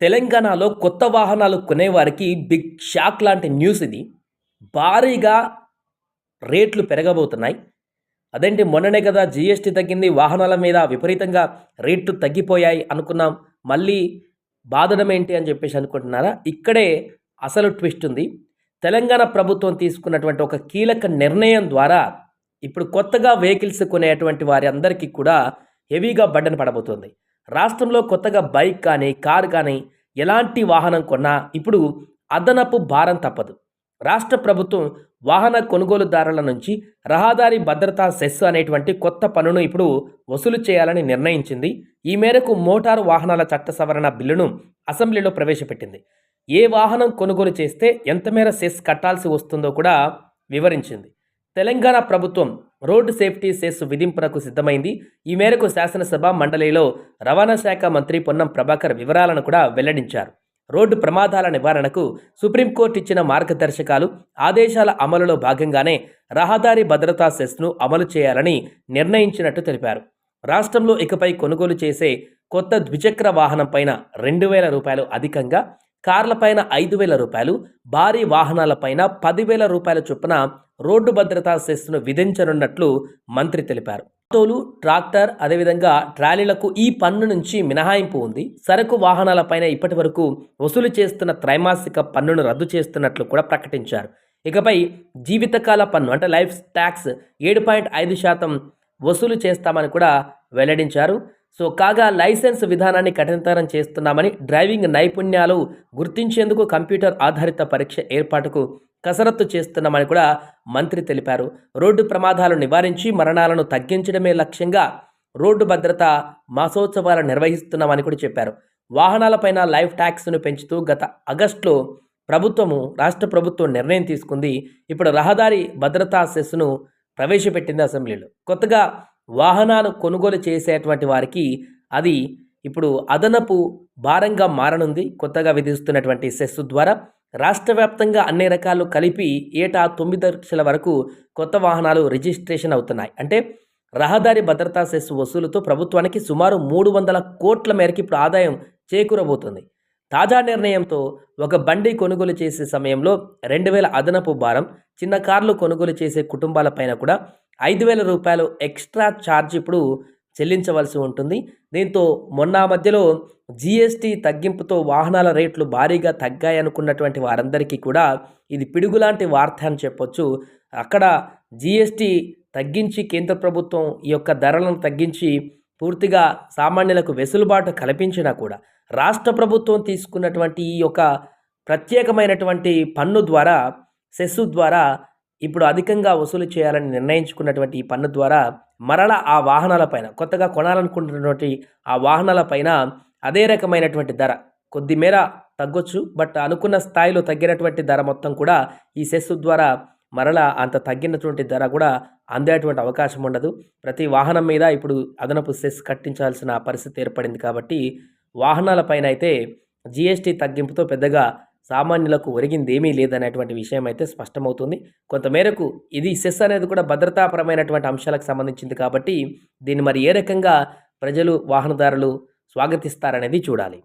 తెలంగాణలో కొత్త వాహనాలు కొనేవారికి బిగ్ షాక్ లాంటి న్యూస్ ఇది. భారీగా రేట్లు పెరగబోతున్నాయి. అదేంటి మొన్ననే కదా జీఎస్టీ తగ్గింది వాహనాల మీద విపరీతంగా రేట్లు తగ్గిపోయాయి అనుకున్నాం. మళ్ళీ బాధడం ఏంటి అని చెప్పేసి అనుకుంటున్నారా? ఇక్కడే అసలు ట్విస్ట్ ఉంది. తెలంగాణ ప్రభుత్వం తీసుకున్నటువంటి ఒక కీలక నిర్ణయం ద్వారా ఇప్పుడు కొత్తగా వెహికల్స్ కొనేటువంటి వారి అందరికీ కూడా హెవీగా బడ్డన పడబోతోంది. రాష్ట్రంలో కొత్తగా బైక్ కానీ కారు కానీ ఎలాంటి వాహనం కొన్నా ఇప్పుడు అదనపు భారం తప్పదు. రాష్ట్ర ప్రభుత్వం వాహన కొనుగోలుదారుల నుంచి రహదారి భద్రతా సెస్ అనేటువంటి కొత్త పన్నును ఇప్పుడు వసూలు చేయాలని నిర్ణయించింది. ఈ మేరకు మోటారు వాహనాల చట్ట సవరణ బిల్లును అసెంబ్లీలో ప్రవేశపెట్టింది. ఏ వాహనం కొనుగోలు చేస్తే ఎంత మేర సెస్ కట్టాల్సి వస్తుందో కూడా వివరించింది. తెలంగాణ ప్రభుత్వం రోడ్డు సేఫ్టీ సెస్ విధింపునకు సిద్ధమైంది. ఈ మేరకు శాసనసభ మండలిలో రవాణా శాఖ మంత్రి పొన్నం ప్రభాకర్ వివరాలను కూడా వెల్లడించారు. రోడ్డు ప్రమాదాల నివారణకు సుప్రీంకోర్టు ఇచ్చిన మార్గదర్శకాలు ఆదేశాల అమలులో భాగంగానే రహదారి భద్రతా సెస్ను అమలు చేయాలని నిర్ణయించినట్టు తెలిపారు. రాష్ట్రంలో ఇకపై కొనుగోలు చేసే కొత్త ద్విచక్ర వాహనం పైన రెండు వేల రూపాయలు అధికంగా కార్లపైన ఐదు వేల రూపాయలు భారీ వాహనాలపైన పదివేల రూపాయల చొప్పున రోడ్డు భద్రతా సెస్ను విధించనున్నట్లు మంత్రి తెలిపారు. ఆటోలు ట్రాక్టర్ అదేవిధంగా ట్రాలీలకు ఈ పన్ను నుంచి మినహాయింపు ఉంది. సరుకు వాహనాలపైన ఇప్పటి వరకు వసూలు చేస్తున్న త్రైమాసిక పన్నును రద్దు చేస్తున్నట్లు కూడా ప్రకటించారు. ఇకపై జీవితకాల పన్ను అంటే లైఫ్ ట్యాక్స్ ఏడు పాయింట్ ఐదు శాతం వసూలు చేస్తామని కూడా వెల్లడించారు. సో కాగా లైసెన్స్ విధానాన్ని కఠినతరం చేస్తున్నామని డ్రైవింగ్ నైపుణ్యాలు గుర్తించేందుకు కంప్యూటర్ ఆధారిత పరీక్ష ఏర్పాటుకు కసరత్తు చేస్తున్నామని కూడా మంత్రి తెలిపారు. రోడ్డు ప్రమాదాలు నివారించి మరణాలను తగ్గించడమే లక్ష్యంగా రోడ్డు భద్రత మాసోత్సవాలు నిర్వహిస్తున్నామని కూడా చెప్పారు. వాహనాలపైన లైఫ్ ట్యాక్స్ను పెంచుతూ గత ఆగస్టులో ప్రభుత్వము రాష్ట్ర ప్రభుత్వం నిర్ణయం తీసుకుంది. ఇప్పుడు రహదారి భద్రతా సెస్ను ప్రవేశపెట్టింది అసెంబ్లీలో. కొత్తగా వాహనాలు కొనుగోలు చేసేటువంటి వారికి అది ఇప్పుడు అదనపు భారంగా మారనుంది. కొత్తగా విధిస్తున్నటువంటి సెస్సు ద్వారా రాష్ట్ర వ్యాప్తంగా అన్ని రకాలు కలిపి ఏటా తొమ్మిది లక్షల వరకు కొత్త వాహనాలు రిజిస్ట్రేషన్ అవుతున్నాయి. అంటే రహదారి భద్రతా సెస్ వసూలుతో ప్రభుత్వానికి సుమారు మూడు వందల కోట్ల మేరకు ఇప్పుడు ఆదాయం చేకూరబోతుంది. తాజా నిర్ణయంతో ఒక బండి కొనుగోలు చేసే సమయంలో రెండు వేల అదనపు భారం చిన్న కార్లు కొనుగోలు చేసే కుటుంబాలపైన కూడా ఐదు వేల రూపాయలు ఎక్స్ట్రా ఛార్జ్ ఇప్పుడు చెల్లించవలసి ఉంటుంది. దీంతో మొన్న మధ్యలో జీఎస్టీ తగ్గింపుతో వాహనాల రేట్లు భారీగా తగ్గాయనుకున్నటువంటి వారందరికీ కూడా ఇది పిడుగులాంటి వార్త అని చెప్పొచ్చు. అక్కడ జీఎస్టీ తగ్గించి కేంద్ర ప్రభుత్వం ఈ యొక్క ధరలను తగ్గించి పూర్తిగా సామాన్యులకు వెసులుబాటు కల్పించినా కూడా రాష్ట్ర ప్రభుత్వం తీసుకున్నటువంటి ఈ యొక్క ప్రత్యేకమైనటువంటి పన్ను ద్వారా సెస్సు ద్వారా ఇప్పుడు అధికంగా వసూలు చేయాలని నిర్ణయించుకున్నటువంటి ఈ పన్ను ద్వారా మరల ఆ వాహనాలపైన కొత్తగా కొనాలనుకుంటున్నటువంటి ఆ వాహనాలపైన అదే రకమైనటువంటి ధర. కొద్ది మేర తగ్గొచ్చు బట్ అనుకున్న స్థాయిలో తగ్గినటువంటి ధర మొత్తం కూడా ఈ సెస్ ద్వారా మరల అంత తగ్గినటువంటి ధర కూడా అందేటువంటి అవకాశం ఉండదు. ప్రతి వాహనం మీద ఇప్పుడు అదనపు సెస్ కట్టించాల్సిన పరిస్థితి ఏర్పడింది కాబట్టి వాహనాలపైన అయితే జిఎస్టీ తగ్గింపుతో పెద్దగా సామాన్యులకు ఒరిగిందేమీ లేదనేటువంటి విషయం అయితే స్పష్టమవుతుంది. కొంతమేరకు ఇది సెస్ అనేది కూడా భద్రతాపరమైనటువంటి అంశాలకు సంబంధించింది కాబట్టి దీన్ని మరి ఏ రకంగా ప్రజలు వాహనదారులు స్వాగతిస్తారనేది చూడాలి.